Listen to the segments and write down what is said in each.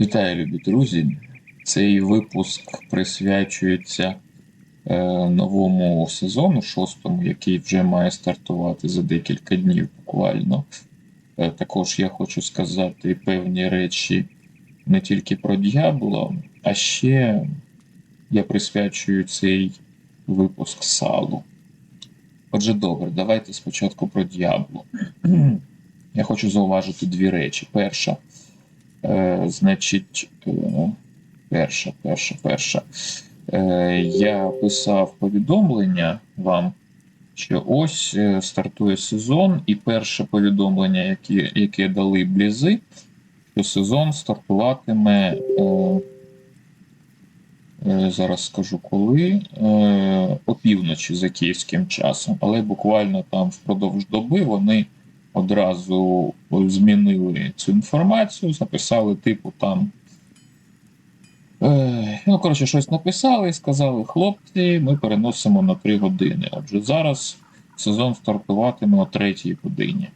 Вітаю, любі друзі! Цей випуск присвячується е, новому сезону, шостому, який вже має стартувати за декілька днів буквально. Е, також я хочу сказати певні речі не тільки про Д'ябло, а ще я присвячую цей випуск салу. Отже, добре, давайте спочатку про Д'ябло. Я хочу зауважити дві речі. Перша. Е, значить, е, перша, перша, перша. Е, я писав повідомлення вам, що ось стартує сезон, і перше повідомлення, яке, дали блізи, що сезон стартуватиме. Зараз скажу коли, опівночі за київським часом, але буквально там впродовж доби вони одразу змінили цю інформацію, записали, типу, там. Е, ну, коротше, щось написали і сказали: хлопці, ми переносимо на 3 години. Отже, зараз сезон стартуватиме о 3 годині.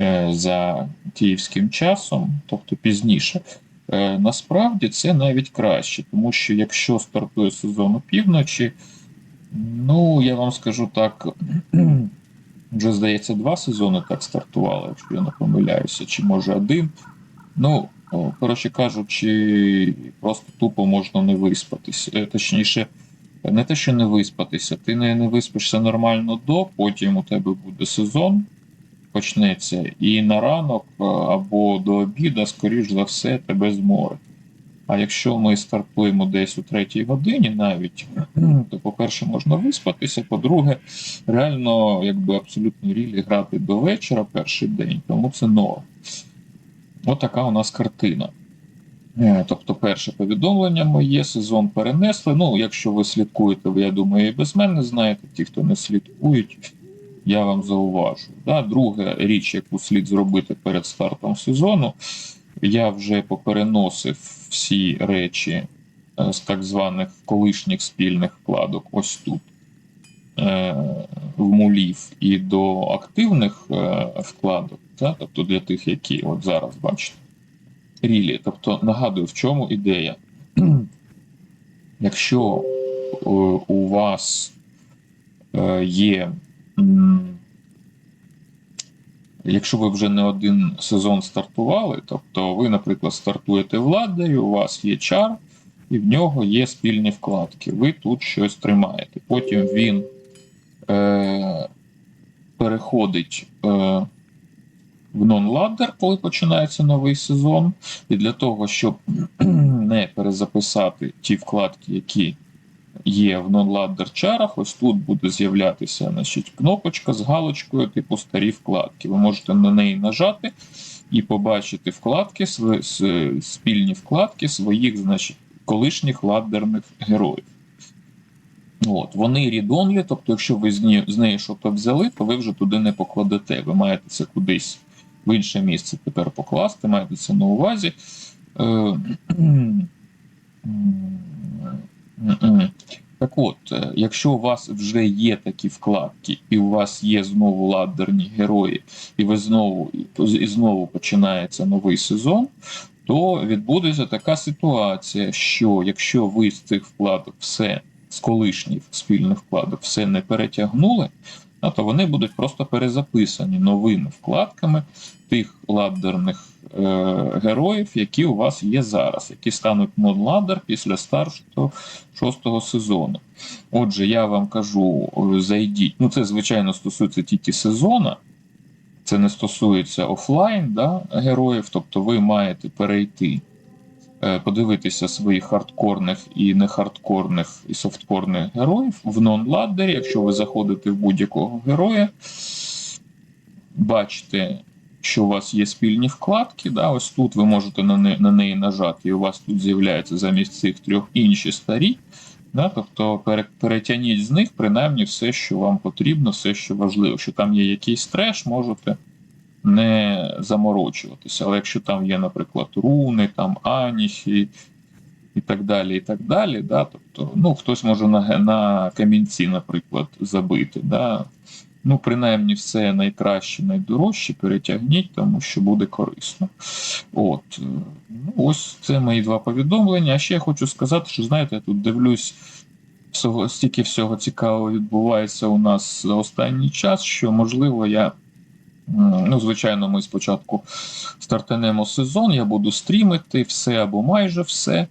Е, за київським часом, тобто пізніше. Е, насправді це навіть краще, тому що якщо стартує сезон опівночі, ну я вам скажу так, вже здається, два сезони так стартували, якщо я не помиляюся, чи може один. Ну, коротше кажучи, просто тупо можна не виспатися. Е, Точніше, не те, що не виспатися, ти не, не виспишся нормально до, потім у тебе буде сезон, почнеться, і на ранок е, або до обіда, скоріш за все, тебе зморе. А якщо ми стартуємо десь у третій годині навіть, то, по-перше, можна виспатися, по-друге, реально якби абсолютно рілі грати до вечора перший день, тому це норм. Отака у нас картина. Е, Тобто, перше повідомлення моє, сезон перенесли. Ну, якщо ви слідкуєте, ви, я думаю, і без мене знаєте, ті, хто не слідкують, я вам зауважу. Да? Друга річ, яку слід зробити перед стартом сезону, я вже попереносив всі речі е, з так званих колишніх спільних вкладок, ось тут, е, в мулів і до активних е, вкладок, тобто для тих, які от зараз бачите. Рілі. Тобто нагадую, в чому ідея. Якщо у вас є. Якщо ви вже не один сезон стартували, тобто ви, наприклад, стартуєте владою, у вас є чар, і в нього є спільні вкладки. Ви тут щось тримаєте. Потім він е, переходить е, в нон-ладдер, коли починається новий сезон. І для того, щоб не перезаписати ті вкладки, які є в нон-ладдер чарах, ось тут буде з'являтися значить, кнопочка з галочкою, типу старі вкладки. Ви можете на неї нажати і побачити вкладки, спільні вкладки своїх значить, колишніх ладдерних героїв. От, вони read-only, тобто, якщо ви з неї, щось взяли, то ви вже туди не покладете. Ви маєте це кудись в інше місце тепер покласти, маєте це на увазі. Так от, е, якщо у вас вже є такі вкладки, і у вас є знову ладерні герої, і ви знову і знову починається новий сезон, то відбудеться така ситуація, що якщо ви з цих вкладок все з колишніх спільних вкладок все не перетягнули, то вони будуть просто перезаписані новими вкладками тих ладдерних е, героїв, які у вас є зараз, які стануть нон-ладдер після старту шостого сезону. Отже, я вам кажу, е, зайдіть. Ну, це, звичайно, стосується тільки сезона. Це не стосується офлайн да, героїв, тобто ви маєте перейти, е, подивитися своїх хардкорних і не хардкорних і софткорних героїв в нон-ладдері. Якщо ви заходите в будь-якого героя, бачите, що у вас є спільні вкладки. Да, ось тут ви можете на, не, на неї нажати, і у вас тут з'являється замість цих трьох інші старі. Да, тобто пере- перетягніть з них принаймні все, що вам потрібно, все, що важливо. Що там є якийсь треш, можете не заморочуватися. Але якщо там є, наприклад, руни, там аніхи і так далі, і так далі, да, тобто, ну, хтось може на, на камінці, наприклад, забити. Да, Ну, принаймні, все найкраще, найдорожче перетягніть, тому що буде корисно. От. е, Ну, ось це мої два повідомлення. А ще я хочу сказати, що знаєте, я тут дивлюсь, всього, стільки всього цікавого відбувається у нас останній час, що можливо я. Ну, звичайно, ми спочатку стартанемо сезон, я буду стрімити все або майже все,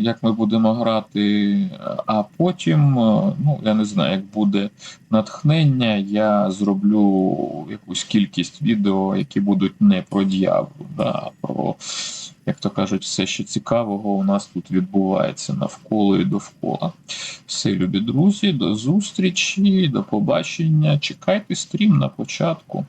як ми будемо грати, а потім, е, ну, я не знаю, як буде натхнення, я зроблю якусь кількість відео, які будуть не про дьявол, да, про, як то кажуть, все, що цікавого у нас тут відбувається навколо і довкола. Все, любі друзі, до зустрічі, до побачення. Чекайте стрім на початку.